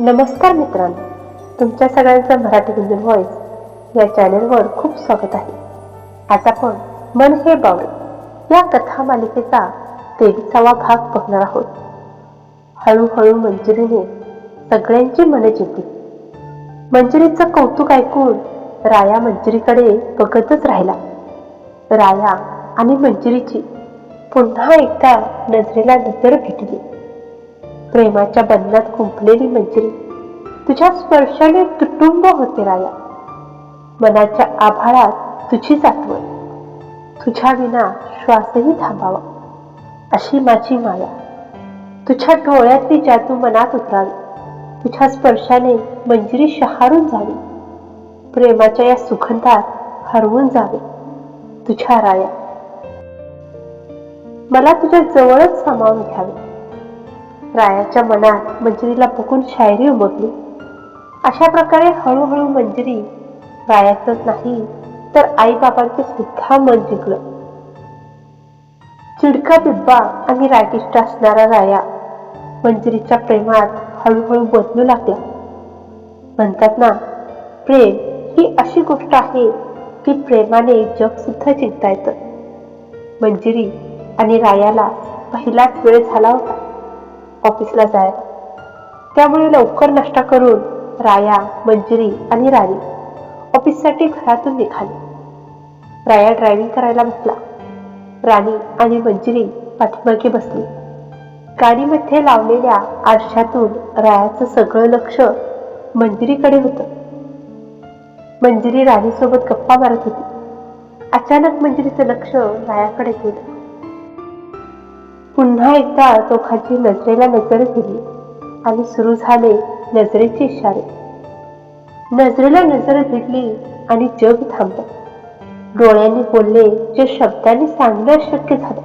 नमस्कार मित्रांनो तुमच्या सगळ्यांचं मराठी गुंजन व्हॉइस या चॅनलवर खूप स्वागत आहे. आज आपण मन हे बावडे या कथा मालिकेचा तेविसावा भाग बघणार आहोत. हळूहळू मंजुरीने सगळ्यांची मने जिंकली. मंजुरीचं कौतुक ऐकून राया मंजुरीकडे बघतच राहिला. राया आणि मंजुरीची पुन्हा एकदा नजरेला नजर भेटली. प्रेमाच्या बंधनात गुंफलेली मंजिरी तुझ्या स्पर्शाने तुटुंब होते राया. मनाच्या आभाळात तुझीच आठवण तुझ्या विना श्वासही थांबावा अशी माझी माया. तुझ्या डोळ्यातली जादू मनात उतरावी. तुझ्या स्पर्शाने मंजिरी शहारून जावी. प्रेमाच्या या सुगंधात हरवून जावे. तुझ्या राया. मला तुझ्या जवळच सामावून घ्यावे. रायाच्या मनात मंजिरीला बघून शायरी उमटली. अशा प्रकारे हळूहळू मंजिरी रायाचंच नाही तर आईबाबांचे सुद्धा मन जिंकलं. चिडका बिब्बा आणि रागिष्ट असणारा राया मंजिरीच्या प्रेमात हळूहळू बदलू लागला म्हणतात ना प्रेम ही अशी गोष्ट आहे की प्रेमाने जग सुद्धा जिंकता येतं. मंजिरी आणि रायाला पहिलाच वेळ झाला होता. ऑफिसला जाय. त्यामुळे लवकर नाश्ता करून राया मंजिरी आणि राणी ऑफिससाठी घरातून निघाली. राया ड्रायव्हिंग करायला बसला. राणी आणि मंजिरी पाठीमागे बसली. गाडीमध्ये लावलेल्या आरशातून रायाचं सगळं लक्ष मंजिरीकडे होतं. मंजिरी राणीसोबत गप्पा मारत होती. अचानक मंजिरीचं लक्ष रायाकडे गेलं. पुन्हा एकदा दोघांची नजरेला नजर दिली आणि सुरू झाले नजरेचे इशारे. नजरेला नजर भिडली आणि जग थांबलं. डोळ्यांनी बोलले जे शब्दांनी सांगणं अशक्य झालं.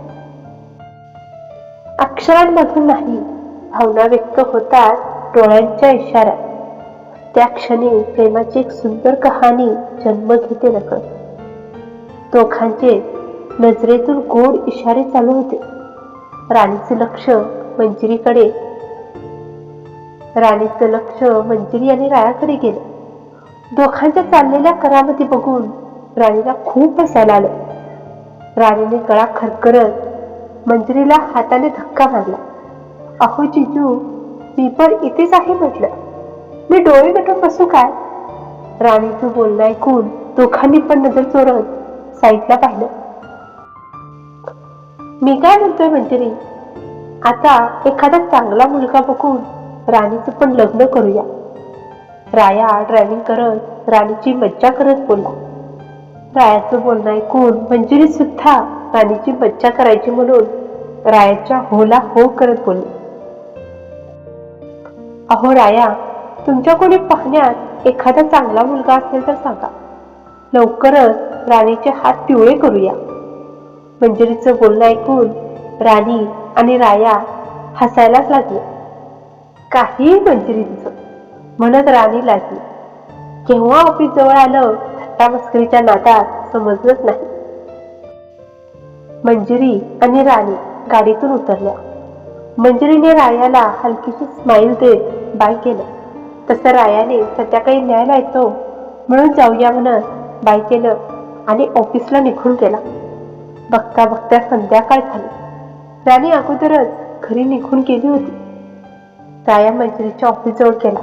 अक्षरांमधून नाही भावना व्यक्त होतात डोळ्यांच्या इशाऱ्यात. त्या क्षणी प्रेमाची एक सुंदर कहाणी जन्म घेते नकळ दोघांचे नजरेतून गोड इशारे चालू होते. राणीचं लक्ष मंजिरीकडे. राणीचं लक्ष मंजिरी आणि रायाकडे गेलं. दोघांच्या चाललेल्या करामती बघून राणीला खूप हसायला आलं. राणीने गळा खरखरत मंजिरीला हाताने धक्का मारला. अहो जिजू मी पण इथेच आहे म्हटलं. मी डोळे मिटून बसू काय? राणीचं बोलणं ऐकून दोघांनी पण नजर चोरत साईडला पाहिलं. मी काय म्हणतोय मंजिरी? आता एखादा चांगला मुलगा बघून राणीचं पण लग्न करूया. राया ड्रायव्हिंग करत राणीची मज्जा करत बोलला. रायाचं बोलणं ऐकून मंजिरी सुद्धा राणीची मज्जा करायची म्हणून रायाच्या होला हो करत बोलली. अहो राया तुमच्या कोणी पाहण्यात एखादा चांगला मुलगा असेल तर सांगा. लवकरच राणीचे हात पिवळे करूया. मंजिरीचं बोलणं ऐकून राणी आणि राया हसायलाच लागले. काही मंजिरी म्हणत राणी लागली. केव्हा ऑफिस जवळ आलं थट्टा मस्करीच्या नादात समजलंच नाही. मंजिरी आणि राणी गाडीतून उतरल्या. मंजिरीने रायाला हलकीशी स्माईल देत बाय केलं. तसं रायाने संध्याकाळी न्यायला येतो हो, म्हणून जाऊया म्हणत बाय केलं आणि ऑफिसला निघून गेला. बघता बघता संध्याकाळ झाली. राणी अगोदरच घरी निघून गेली होती. राया मंजिरीच्या ऑफिस जवळ गेला.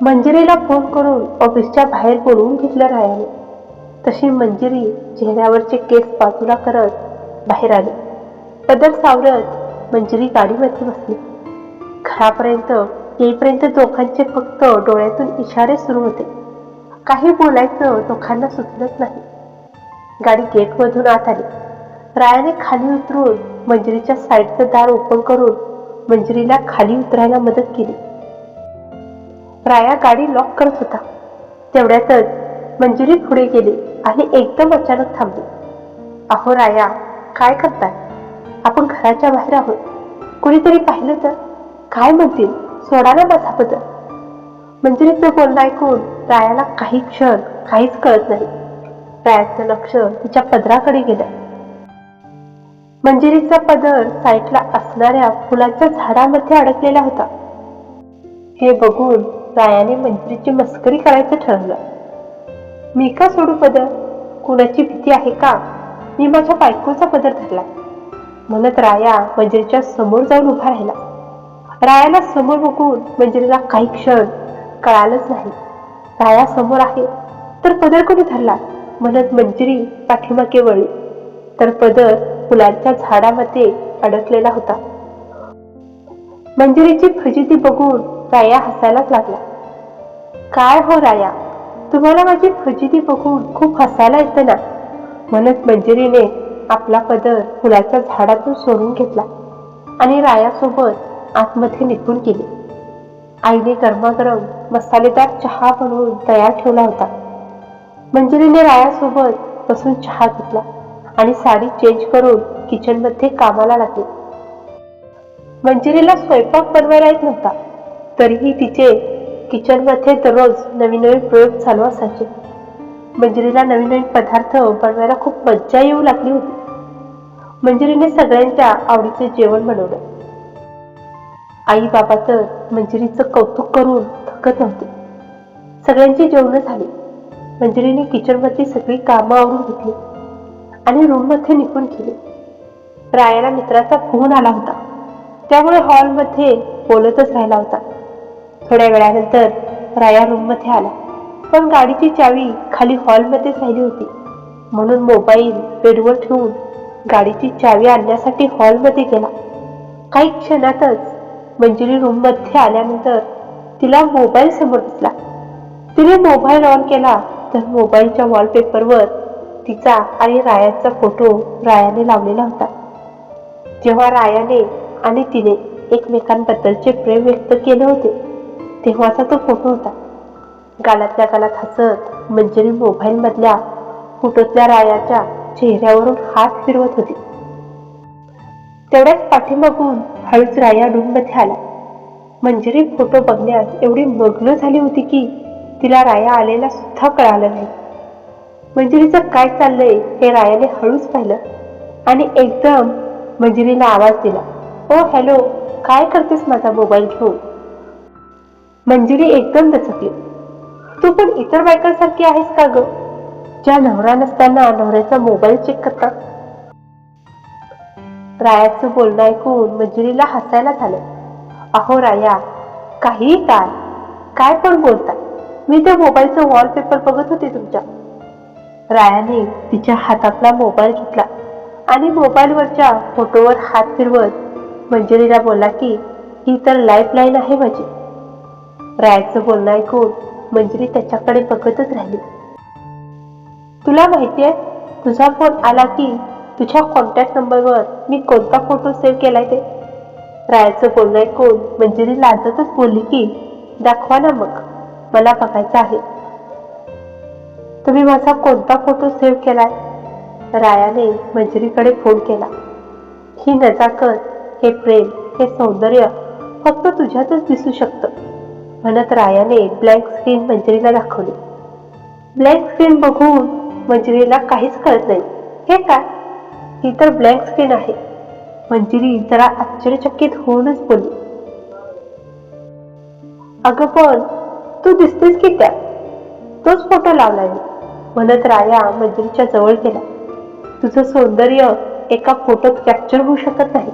मंजिरीला फोन करून ऑफिसच्या बाहेर बोलवून घेतलं रायाने. तशी मंजिरी चेहऱ्यावरचे केस बाजूला करत बाहेर आली. पदर सावरत मंजिरी गाडीमध्ये बसली. घरापर्यंत येईपर्यंत दोघांचे फक्त डोळ्यातून इशारे सुरू होते. काही बोलायचं दोघांना सुचलंच नाही. गाडी गेटमधून आत आली. रायाने खाली उतरून मंजिरीच्या साईडचं दार ओपन करून मंजिरीला खाली उतरायला मदत केली. राया गाडी लॉक करत होता. तेवढ्यातच मंजिरी पुढे गेली आणि एकदम अचानक थांबली. अहो राया काय करताय? आपण घराच्या बाहेर आहोत. कुणीतरी पाहिलं तर काय म्हणतील? सोडा ना माझा बदल मंजिरीचं बोलणं ऐकून रायाला काही क्षण काहीच कळत नाही. रायाचं लक्ष तिच्या पदराकडे गेलं. मंजिरीचा पदर साईटला असणाऱ्या फुलांच्या झाडामध्ये अडकलेला होता. हे बघून रायाने मंजिरीची मस्करी करायचं ठरवलं. मी का सोडू पदर? कुणाची भीती आहे का? मी माझ्या बायकोचा पदर धरला. म्हणत राया मंजिरीच्या समोर जाऊन उभा राहिला. रायाला समोर बघून मंजिरीला काही क्षण कळालंच नाही. राया समोर आहे तर पदर कोणी धरला? म्हणत मंजिरी पाठीमागे वळली. तर पदर फुलांच्या झाडामध्ये अडकलेला होता. मंजिरीची फजिती बघून राया हसायलाच लागला. काय हो राया? तुम्हाला माझी फजिती बघून खूप हसायला येतं ना? म्हणत मंजिरीने आपला पदर फुलाच्या झाडातून सोडून घेतला आणि रायासोबत आतमध्ये निघून गेली. आईने गरमागरम मसालेदार चहा बनवून तयार ठेवला होता. मंजिरीने रायासोबत बसून चहा घेतला आणि साडी चेंज करून किचनमध्ये कामाला लागली. मंजिरीला स्वयंपाक बनवायला येत नव्हता. तरीही तिचे किचनमध्ये दररोज नवीन नवीन प्रयोग चालू असायचे. मंजिरीला नवीन नवीन पदार्थ बनवायला खूप मज्जा येऊ लागली होती. मंजिरीने सगळ्यांच्या आवडीचे जेवण बनवलं. आई बाबा तर मंजिरीचं कौतुक करून थकत नव्हते. सगळ्यांची जेवणं झाली. मंजिरीने किचनमधली सगळी कामं आवरून घेतली आणि रूममध्ये निघून गेली. रायाला मित्राचा फोन आला होता. त्यामुळे हॉलमध्ये बोलतच राहिला होता. थोड्या वेळानंतर राया रूममध्ये आला पण गाडीची चावी खाली हॉलमध्येच राहिली होती. म्हणून मोबाईल बेडवर ठेवून गाडीची चावी आणण्यासाठी हॉलमध्ये गेला. काही क्षणातच मंजिरी रूममध्ये आल्यानंतर तिला मोबाईल समोर दिसला. तिने मोबाईल ऑन केला. तर मोबाईलच्या वॉलपेपरवर तिचा आणि रायाचा फोटो रायाने लावलेला होता. जेव्हा रायाने आणि तिने एकमेकांबद्दलचे प्रेम व्यक्त केले होते तेव्हाचा तो फोटो होता. गालातल्या गालात हसत मंजिरी मोबाईलमधल्या फोटोतल्या रायाच्या चेहऱ्यावरून हात फिरवत होती. तेवढ्याच पाठीमागून हळूच राया रूममध्ये आला मंजिरी फोटो बघण्यात एवढी मग्न झाली होती की तिला राया आलेला सुद्धा कळालं नाही. मंजिरीचं काय चाललंय हे रायाने हळूच पाहिलं आणि एकदम मंजिरीला आवाज दिला. ओ हॅलो काय करतेस माझा मोबाईल घेऊन? मंजिरी एकदम दचकली. तू पण इतर बायकांसारखी आहेस का ग? ज्या नवरा नसताना नवऱ्याचा मोबाईल चेक करतात रायाचं बोलणं ऐकून मंजिरीला हसायला झालं. अहो राया काही काय काय पण बोलता मी त्या मोबाईलचं वॉलपेपर बघत होते तुमच्या. रायाने तिच्या हातातला मोबाईल घेतला आणि मोबाईलवरच्या फोटोवर हात फिरवत मंजिरीला बोलला की ही तर लाईफ लाईन आहे माझी. रायाचं बोलणं ऐकून मंजिरी त्याच्याकडे बघतच राहिली. तुला माहितीये तुझा फोन आला की तुझ्या कॉन्टॅक्ट नंबरवर मी कोणता फोटो सेव्ह केलाय ते? रायाचं बोलणं ऐकून मंजुरी लाजतच बोलली की दाखवा ना मग. मला बघायचं आहे. तुम्ही माझा कोणता फोटो सेव्ह केलाय? रायाने मंजिरीकडे फोन केला. ही नजाकत हे प्रेम हे सौंदर्य फक्त तुझ्यातच दिसू शकतं म्हणत रायाने ब्लॅक स्क्रीन मंजिरीला दाखवली. ब्लॅक स्क्रीन बघून मंजिरीला काहीच कळत नाही. हे काय? ही तर ब्लॅक स्क्रीन आहे. मंजिरी जरा आश्चर्यचकित होऊनच बोलली. अगं पण तू दिसतेस की त्या. तोच फोटो लावला मी. म्हणत राया मंजिरीच्या जवळ गेला. तुझं सौंदर्य एका फोटोत कॅप्चर होऊ शकत नाही.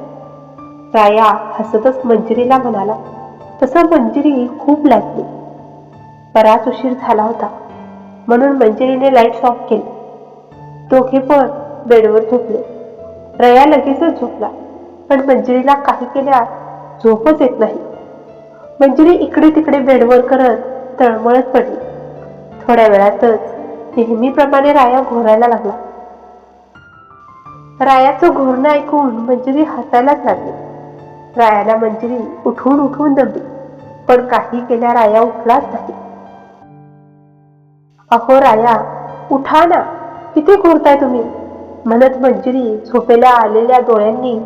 राया हसतच मंजिरीला म्हणाला तसं मंजिरी खूप लागली बराच उशीर झाला होता. म्हणून मंजिरीने लाईट्स ऑफ केली. दोघे पण बेडवर झोपले. रया लगेचच झोपला. पण मंजिरीला काही केल्या झोपच येत नाही. मंजिरी इकडे तिकडे बेडवर करत तळमळत पडली. थोड्या वेळातच नेहमीप्रमाणे राया घोरायला लागला. रायाचं घोरणं ऐकून मंजिरी हसायलाच लागली. रायाला मंजिरी उठून उठून दमली पण काही केल्या राया उठलाच नाही. अहो राया उठा ना. किती घोरताय तुम्ही? म्हणत मंजिरी झोपेला आलेल्या डोळ्यांनी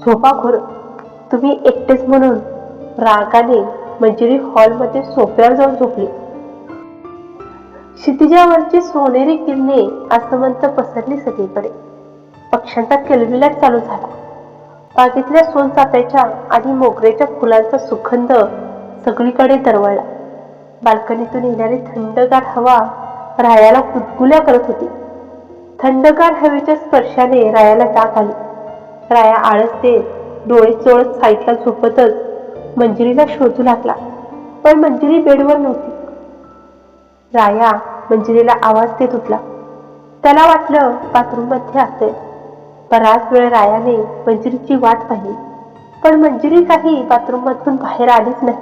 झोपा घोर. तुम्ही एकटेच म्हणून रागाने मंजिरी हॉलमध्ये सोफ्यावर जाऊन झोपली. क्षितिजावरची सोनेरी किरणे आसमंत पसरली सगळीकडे. पक्ष्यांचा किलबिलाट चालू झाला. बागेतल्या सोनचाफ्याच्या आणि मोगऱ्याच्या फुलांचा सुगंध सगळीकडे दरवळला. बाल्कनीतून येणारी थंडगार हवा रायाला कुदकुल्या करत होती. थंडगार हवेच्या स्पर्शाने रायाला जाग आली. राया आळस देत डोळे चोळत साईडला झोपतच मंजिरीला शोधू लागला. पण मंजिरी बेडवर नव्हती. राया मंजिरीला आवाज देत उठला. त्याला वाटलं बाथरूममध्ये असेल. बराच वेळ रायाने मंजिरीची वाट पाहिली. पण मंजिरी काही बाथरूम मधून बाहेर आलीच नाही.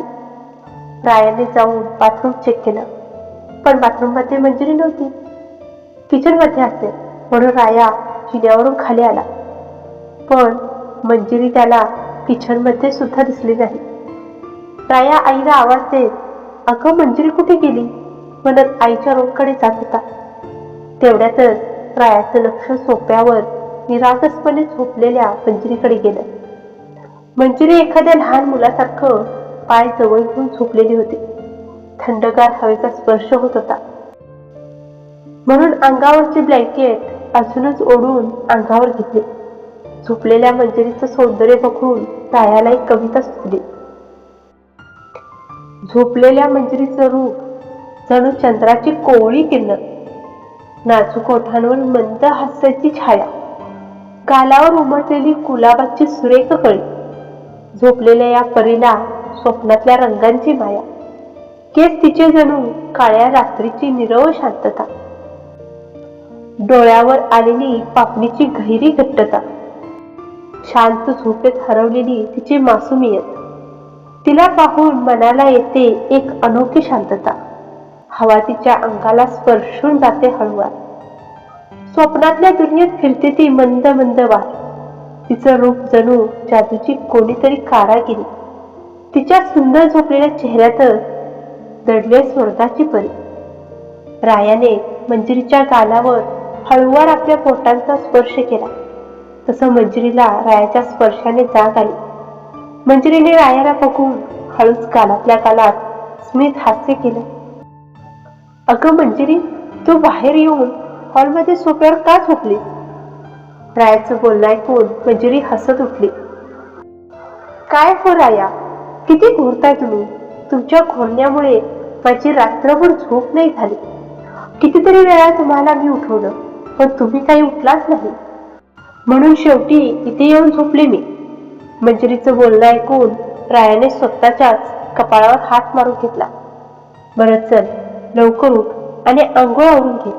रायाने जाऊन बाथरूम चेक केलं. पण बाथरूममध्ये मंजिरी नव्हती. किचनमध्ये असेल म्हणून राया जिन्यावरून खाली आला. पण मंजिरी त्याला किचनमध्ये सुद्धा दिसली नाही. राया आईला आवाज देत अगं मंजिरी कुठे गेली? म्हणत आईच्या रोडकडे जात होता. तेवढ्यातच रायाचं लक्ष सोप्यावर निरागसपणे झोपलेल्या मंजिरीकडे गेलं. मंजिरी एखाद्या लहान मुलासारखं पाय जवळ घेऊन झोपलेली होती. थंडगार हवेचा स्पर्श होत होता. म्हणून अंगावरचे ब्लँकेट अजूनच ओढून अंगावर घेतले. झोपलेल्या मंजिरीचं सौंदर्य बघून रायाला एक कविता सुचली. झोपलेल्या मंजरीचं रूप जणू चंद्राची कोवळी किरण नाजूक ओठांवर मंद हास्याची छाया. गालावर उमटलेली गुलाबाची सुरेख कळी. झोपलेल्या या परीला स्वप्नातल्या रंगांची माया. केस तिचे जणू काळ्या रात्रीची निरव शांतता. डोळ्यावर आलेली पापणीची गहिरी घट्टता. शांत झोपेत हरवलेली तिची मासुमियत. तिला पाहून मनाला येते एक अनोखी शांतता. हवा तिच्या अंगाला स्पर्शून जाते हळूवार. स्वप्नातल्या दुनियेत फिरते ती मंद मंद वार तिचं रूप जणू जादूची कोणीतरी कारागिरी. तिच्या सुंदर झोपलेल्या चेहऱ्यातच दडले स्वर्गाची परी. रायाने मंजिरीच्या गालावर हळूवार आपल्या पोटांचा स्पर्श केला. तसं मंजिरीला रायाच्या स्पर्शाने जाग आली. मंजिरीने रायाला बघून हळूच कानातल्या कालात स्मित हास्य केलं. अगं मंजिरी तू बाहेर येऊन हॉलमध्ये सोप्यावर का झोपली? रायाचं बोलणं ऐकून मंजिरी हसत उठली. काय हो राया? किती घोरताय तुम्ही? तुमच्या घोरण्यामुळे माझी रात्रभर झोप नाही झाली. कितीतरी वेळा तुम्हाला मी उठवलं पण तुम्ही काही उठलाच नाही. म्हणून शेवटी इथे येऊन झोपले मी. मंजिरीचं बोलणं ऐकून रायाने स्वतःच्याच कपाळावर हात मारून घेतला. बरं चल लवकर उठ आणि आंघोळ आवरून घे.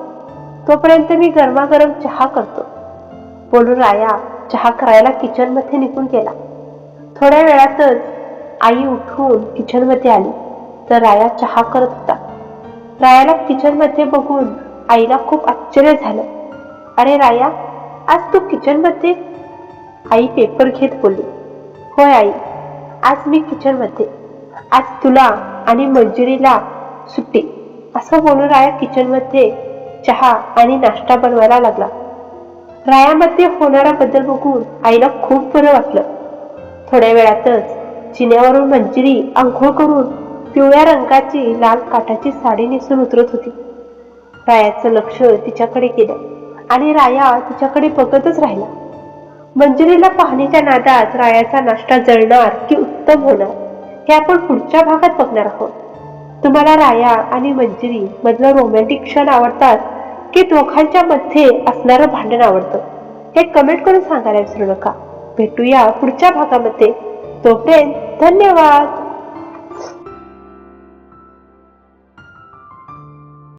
तोपर्यंत मी गरमागरम चहा करतो. बोलून राया चहा करायला किचनमध्ये निघून गेला. थोड्या वेळातच आई उठून किचनमध्ये आली. तर राया चहा करत होता. रायाला किचनमध्ये बघून आईला खूप आश्चर्य झालं. अरे राया आज तू किचनमध्ये? आई पेपर घेत बोलली. होय आई आज मी किचनमध्ये आज तुला आणि मंजुरीला सुट्टी असं बोलून राया किचनमध्ये चहा आणि नाश्ता बनवायला लागला. रायामध्ये होणारा बदल बघून आईला खूप बरं वाटलं. थोड्या वेळातच जिन्यावरून मंजिरी आंघोळ करून पिवळ्या रंगाची लाल काठाची साडी नेसून उतरत होती. रायाचं लक्ष तिच्याकडे गेलं आणि राया तिच्याकडे बघतच राहिला. मंजिरीला पाहणीच्या नादात रायाचा नाश्ता जळणार की उत्तम होणार हे आपण पुढच्या भागात बघणार आहोत. तुम्हाला राया आणि मंजिरी मधलं रोमॅन्टिक क्षण आवडतात की दोघांच्या मध्ये असणारं भांडण आवडतं? हे कमेंट करून सांगायला विसरू नका. भेटूया पुढच्या भागामध्ये. तोपर्यंत धन्यवाद!